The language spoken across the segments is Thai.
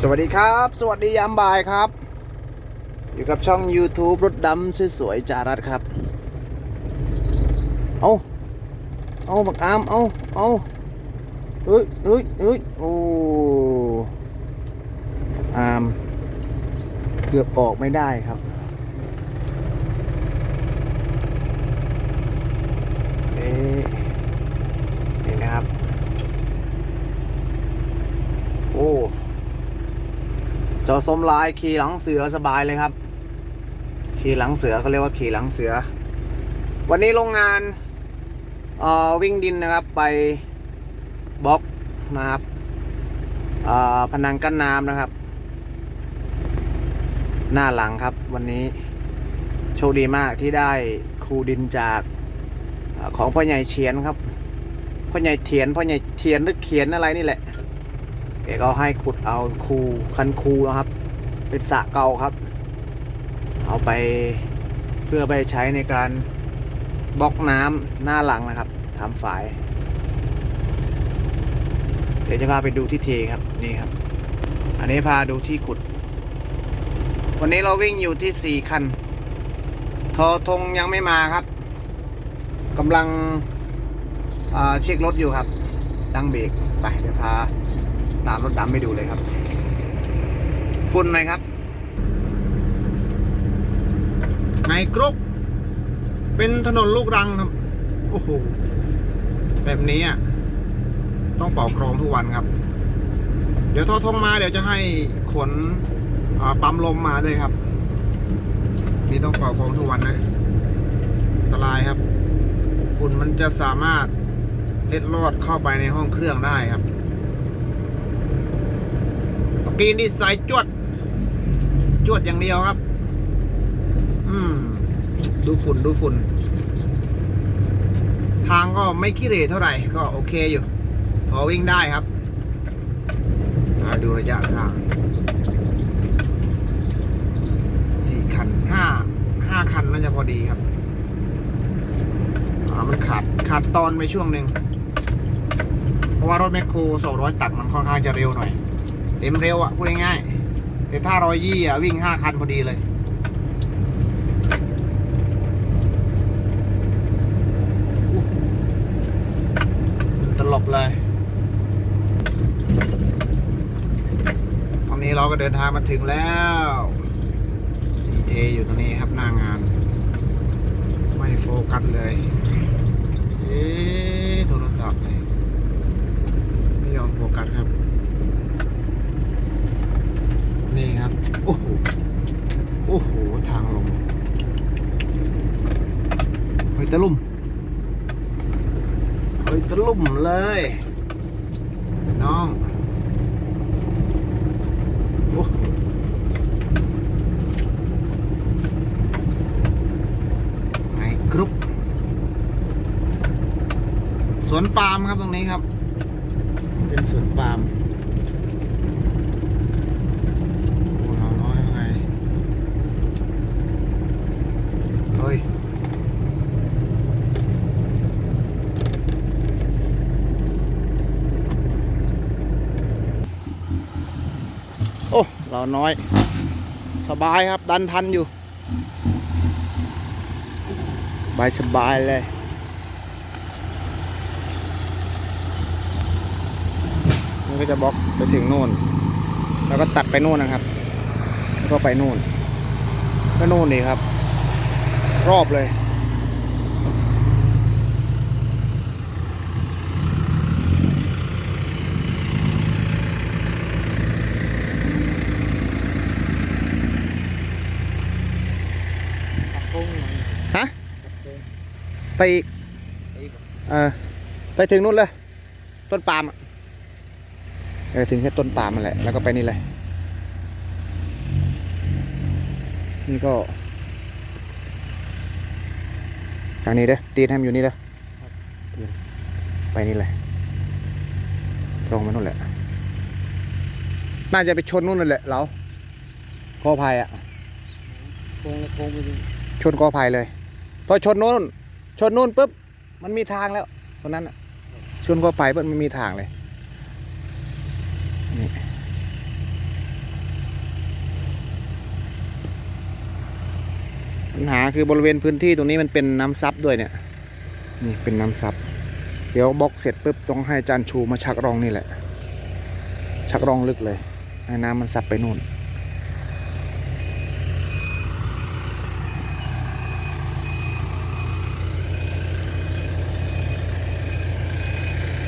สวัสดีครับ สวัสดียามบ่ายครับ อยู่กับช่อง YouTube รถดำสวยๆจารัดครับ เอาเอาบักอามเอาเอาเอ้ยเอ้ยเอ้ยโอ้อามเกือบออกไม่ได้ครับเอ๊ะนี่นะครับ โอ้ จอสมลายขี่หลังเสือสบายเลยครับ ขี่หลังเสือเขาเรียกว่าขี่หลังเสือ วันนี้โรงงานวิ่งดินนะครับไปบล็อกนะครับเอ่อพนังกั้นน้ำนะครับ หน้าหลังครับวันนี้โชคดีมากที่ได้ครูดินจากอของพ่อใหญ่เฉียนครับพ่อใหญ่เถียนพ่อใหญ่เทียนหรือเขียนอะไรนี่แหละ แกก็ให้ขุดเอาคูคันคูนะครับ เป็นสะเก่าครับ เอาไปเพื่อไปใช้ในการบล็อกน้ำหน้าหลังนะครับทำฝาย เดี๋ยวจะพาไปดูที่เทครับนี่ครับ อันนี้พาดูที่ขุด วันนี้เราวิ่งอยู่ที่สี่คัน ทอทงยังไม่มาครับกำลังเช็ครถอยู่ครับ ตั้งเบรกไปเดี๋ยวพา ตามรถดำไปดูเลยครับ ฝุ่นหน่อยครับไงกรุกเป็นถนนลูกรังครับ โอ้โห แบบนี้อะ ต้องเป่ากรองทุกวันครับ เดี๋ยวทอทงมาเดี๋ยวจะให้ขนปั๊มลมมาด้วยครับ นี่ต้องเป่ากรองทุกวันนะอันตรายครับ ฝุ่นมันจะสามารถเล็ดลอดเข้าไปในห้องเครื่องได้ครับ กินดีสายจวด จวดอย่างเดียวครับ อืม ดูฝุ่นดูฝุ่น ทางก็ไม่ขี้เหร่เท่าไหร่ ก็โอเคอยู่ พอวิ่งได้ครับมาดูระยะทางสี่คันห้าห้าคันน่าจะพอดีครับอ่ามันขาดขาดตอนไปช่วงหนึ่ง เพราะว่ารถแมคโคร200 ตักมันค่อนข้างจะเร็วหน่อย เต็มเร็วอะพูดง่ายๆแต่ถ้ารอยยี่อะวิ่งห้าคันพอดีเลยตลบเลยตอนนี้เราก็เดินทางมาถึงแล้วดีเทอยู่ตรงนี้ครับหน้างาน ไม่โฟกัสเลย เอ๊ะโทรศัพท์เลยไม่ยอมโฟกัสครับ นี่ครับ โอ้โห โอ้โห ทางลงเฮ้ยตะลุ่มเฮ้ยตะลุ่มเลย น้อง โอ้ไอ้กรุ๊ปส วนปาล์มครับตรงนี้ครับ เป็นสวนปาล์มโอ้เราน้อยยังไงเฮ้ยโอ้เราน้อยสบายครับดันทันอยู่สบายสบายเลย นี่ก็จะบล็อกไปถึงนู่น แล้วก็ตัดไปนู่นนะครับ แล้วก็ไปนู่นก็นู่นนี่ครับ รอบเลยฮะไปอีกเออไปถึงนู่นเลย ต้นปาล์มอะ อถึงแค่ต้นปาลมมันแหละ แล้วก็ไปนี่เลย นี่ก็ ทางนี้เด้อตีนให้มันอยู่นี่เด้อตีนไปนี่เลยตรงไปนู่นแหละ น่าจะไปชนนู่นนั่นแหละเรากอไผ่อะโค้งโค้งไปดูชนกอไผ่เลย พอชนโน่น ชนโน่นปุ๊บ มันมีทางแล้วตรงนั้นอะชนกอไผ่ปุ๊บมันมีทางเลย นี่ ปัญหาคือบริเวณพื้นที่ตรงนี้มันเป็นน้ำซับด้วยเนี่ย นี่เป็นน้ำซับ เดี๋ยวบล็อกเสร็จปุ๊บต้องให้จารย์ชูมาชักรองนี่แหละ ชักรองลึกเลย ให้น้ำมันซับไปนู่น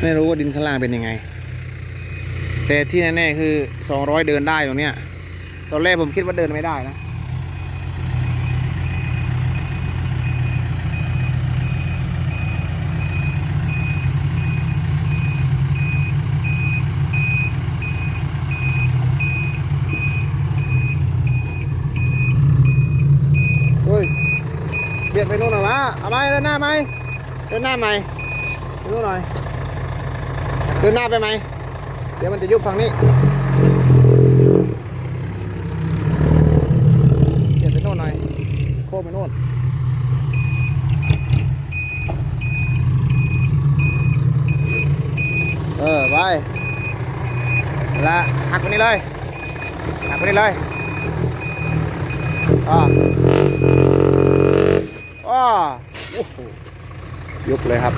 ไม่รู้ว่าดินข้างล่างเป็นยังไง แต่ที่แน่ๆคือ 200 เดินได้ตรงเนี้ย ตอนแรกผมคิดว่าเดินไม่ได้นะ เฮ้ย เบี เอาไหมเดินหน้าไหมเดินหน้าไหมไปนู่นหน่อยเดินหน้าไปไหมเดี๋ยวมันจะยุบฝั่งนี้เบียดไปโน่นหน่อยโค้งไปโน่นเออไปละหักไปนี่เลยหักไปนี่เลยอ่า อ้าโอ้โหยุบเลยครับ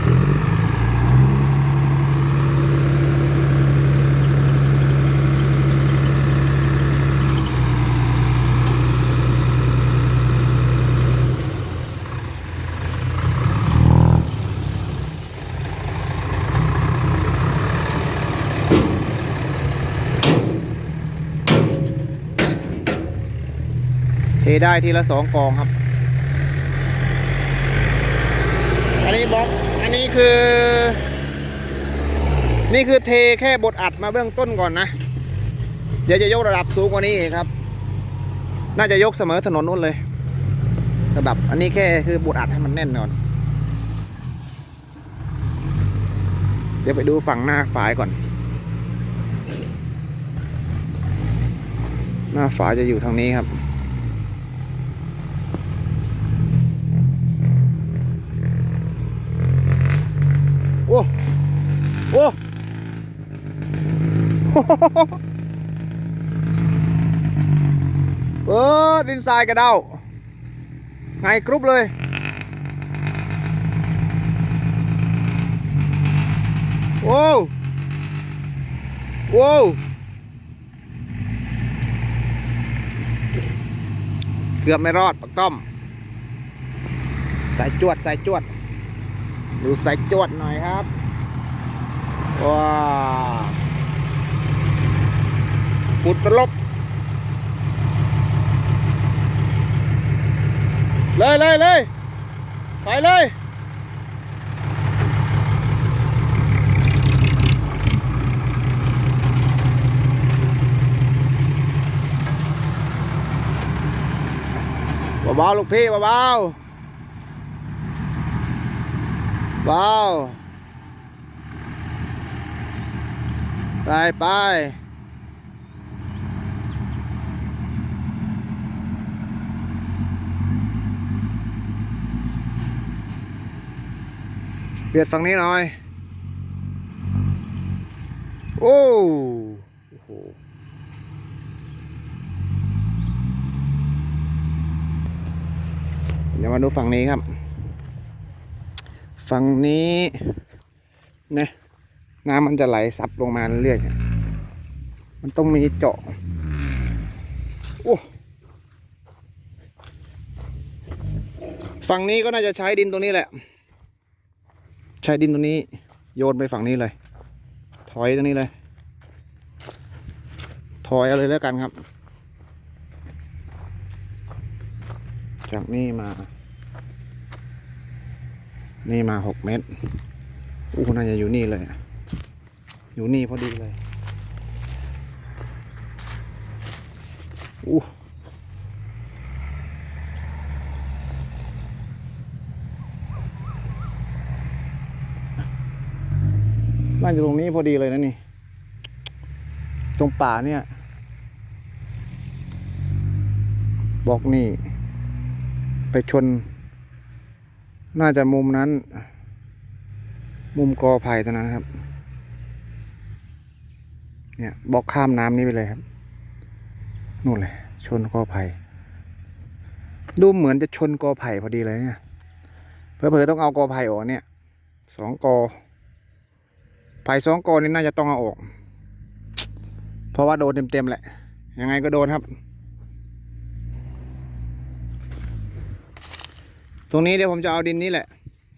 เทได้ทีละสองกองครับ อันนี้บล็อก อั นี้คือ นี่คือเทแค่บทอัดมาเบื้องต้นก่อนนะ เดี๋ยวจะยกระดับสูงกว่านี้อีกครับ น่าจะยกเสมอถนนนู้นเลย ระดับ อันนี้แค่คือบทอัดให้มันแน่นก่อน เดี๋ยวไปดูฝั่งหน้าฝายก่อน หน้าฝายจะอยู่ทางนี้ครับ โอ้โอ้ เออดินทรายกระเด้าไงกรุ๊ปเลย โว้วโว้วเกือบไม่รอดปักต้อมสายจวดสายจวด ดูสายจวดหน่อยครับ ว้า วปุดตลบ เลยเลยเลยไปเลยเบาๆลูกพี่เบาๆเบาไปไป เบียดฝั่งนี้หน่อย โอ้โหเดี๋ยวมาดูฝั่งนี้ครับ ฝั่งนี้นะน้ำมันจะไหลซับลงมาเรื่อยๆมันต้องมีเจาะ โอ้ฝั่งนี้ก็น่าจะใช้ดินตรงนี้แหละ ใช้ดินตรงนี้โยนไปฝั่งนี้เลย ถอยตรงนี้เลย ถอยเอาเลยแล้วกันครับ จากนี่มา นี่มาหกเมตรอู้น่าจะอยู่นี่เลย อยู่นี่พอดีเลยอู้ น่าจะตรงนี้พอดีเลยนะนี่ ตรงป่าเนี่ย บอกนี่ ไปชน น่าจะมุมนั้น มุมกอไผ่ตรงนั้นครับ เนี่ยบอกข้ามน้ำนี้ไปเลยครับ นู่นเลย ชนกอไผ่ดูเหมือนจะชนกอไผ่พอดีเลยเนี่ยเพื่อๆต้องเอากอไผ่ออกเนี่ยสองกอ ไผ่สองกอนี่น่าจะต้องเอาออก เพราะว่าโดนเต็มๆแหละ ยังไงก็โดนครับ ตรงนี้เดี๋ยวผมจะเอาดินนี้แหละ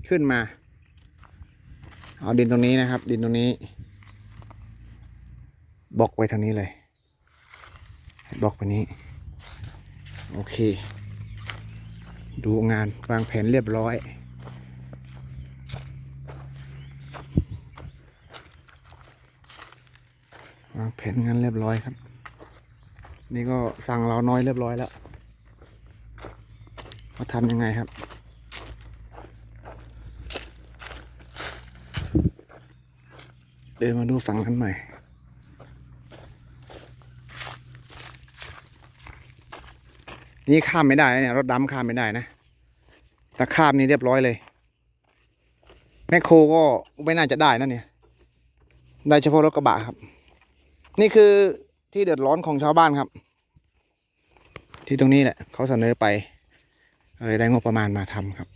ขึ้นมา เอาดินตรงนี้นะครับ ดินตรงนี้บล็อกไว้ทางนี้เลยบล็อกไปนี้ โอเค ดูงานวางแผนเรียบร้อย วางแผนงานเรียบร้อยครับ นี่ก็สั่งเราน้อยเรียบร้อยแล้วว่าทำยังไงครับเดินมาดูฝั่งนั้นใหม่ นี่ข้ามไม่ได้นะเนี่ยรถดำข้ามไม่ได้นะ แต่ข้ามนี่เรียบร้อยเลย แมคโครก็ไม่น่าจะได้นะเนี่ย ได้เฉพาะรถกระบะครับ นี่คือที่เดือดร้อนของชาวบ้านครับ ที่ตรงนี้แหละเขาเสนอไปเลยได้งบประมาณมาทำครับ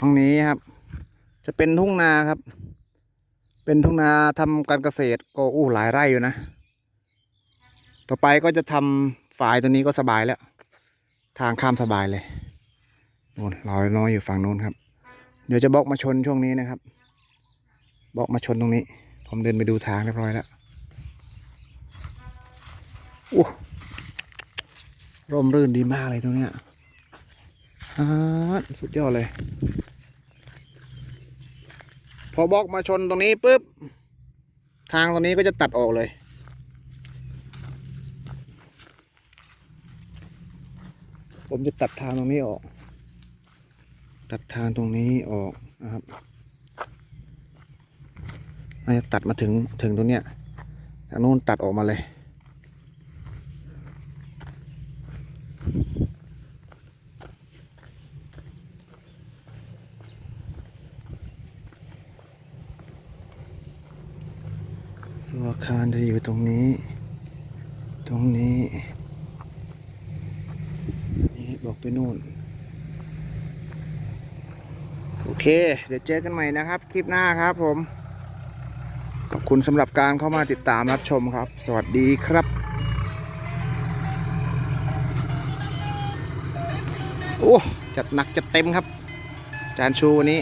ห้องนี้ครับ จะเป็นทุ่งนาครับ เป็นทุ่งนาทำการเกษตรก็อู้หลายไร่อยู่นะ ต่อไปก็จะทำฝายตัวนี้ก็สบายแล้ว ทางข้ามสบายเลยนู่นเราน้อยอยู่ฝั่งนู้นครับ เดี๋ยวจะบล็อกมาชนช่วงนี้นะครับบล็อกมาชนตรงนี้ ผมเดินไปดูทางเรียบร้อยแล้วโอ้ร่มรื่นดีมากเลยตรงเนี้ยอ่าสุดยอดเลย พอบล็อกมาชนตรงนี้ปุ๊บ ทางตรงนี้ก็จะตัดออกเลยผมจะตัดทางตรงนี้ออก ตัดทางตรงนี้ออกนะครับน่าจะตัดมาถึงถึงตรงเนี้ยทางนู้นตัดออกมาเลย ตัวอาคารจะอยู่ตรงนี้ ตรงนี้ นี่บอกไปโน่น โอเค เดี๋ยวเจอกันใหม่นะครับ คลิปหน้าครับผม ขอบคุณสำหรับการเข้ามาติดตามรับชมครับ สวัสดีครับ โอ้ จัดหนักจัดเต็มครับ จานชูวันนี้